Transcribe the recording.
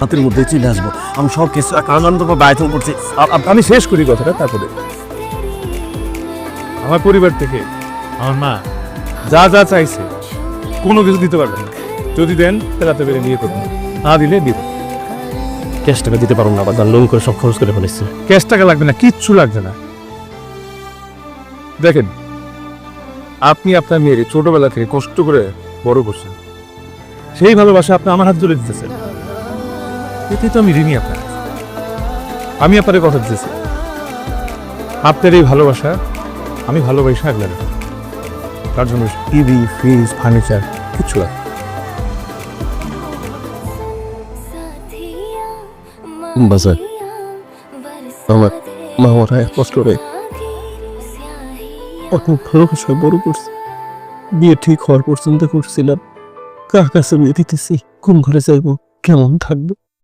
রাতের মধ্যে চলে আসব। আমি সব কিছু আনন্দ আয়োজন করছি। আমি শেষ করি কথাটা তারপরে। আমার পরিবার থেকে আমার মা যা যা চাইছে কোনো কিছু দিতে পারবেন না। যদি দেন তাহলে রাতে বেড়ে বিয়ে করবেন না দিলে দিব ক্যাশ টাকা দিতে পারব না আবার লোন করে সব খরচ করে ফেলেছি। ক্যাশ টাকা লাগবে না কিচ্ছু লাগবে না। দেখেন আপনি আপনার মেয়ের ছোটবেলা থেকে কষ্ট করে বড় করছেন। সেই ভালোবাসা আপনি আমার হাত ধরে দিতেছেন। এতেই তো আমি ঋণী আপনার। আমি আপনার কথা দিতেছি। আপনার এই ভালোবাসা আমি ভালোবাসি আগলে তার জন্য টিভি ফ্রিজ, ফার্নিচার বড় করছে। বিয়ে ঠিক হওয়ার করছিলাম। কার কাছে বিয়ে দিতেছি? কোন ঘরে কেমন থাকব?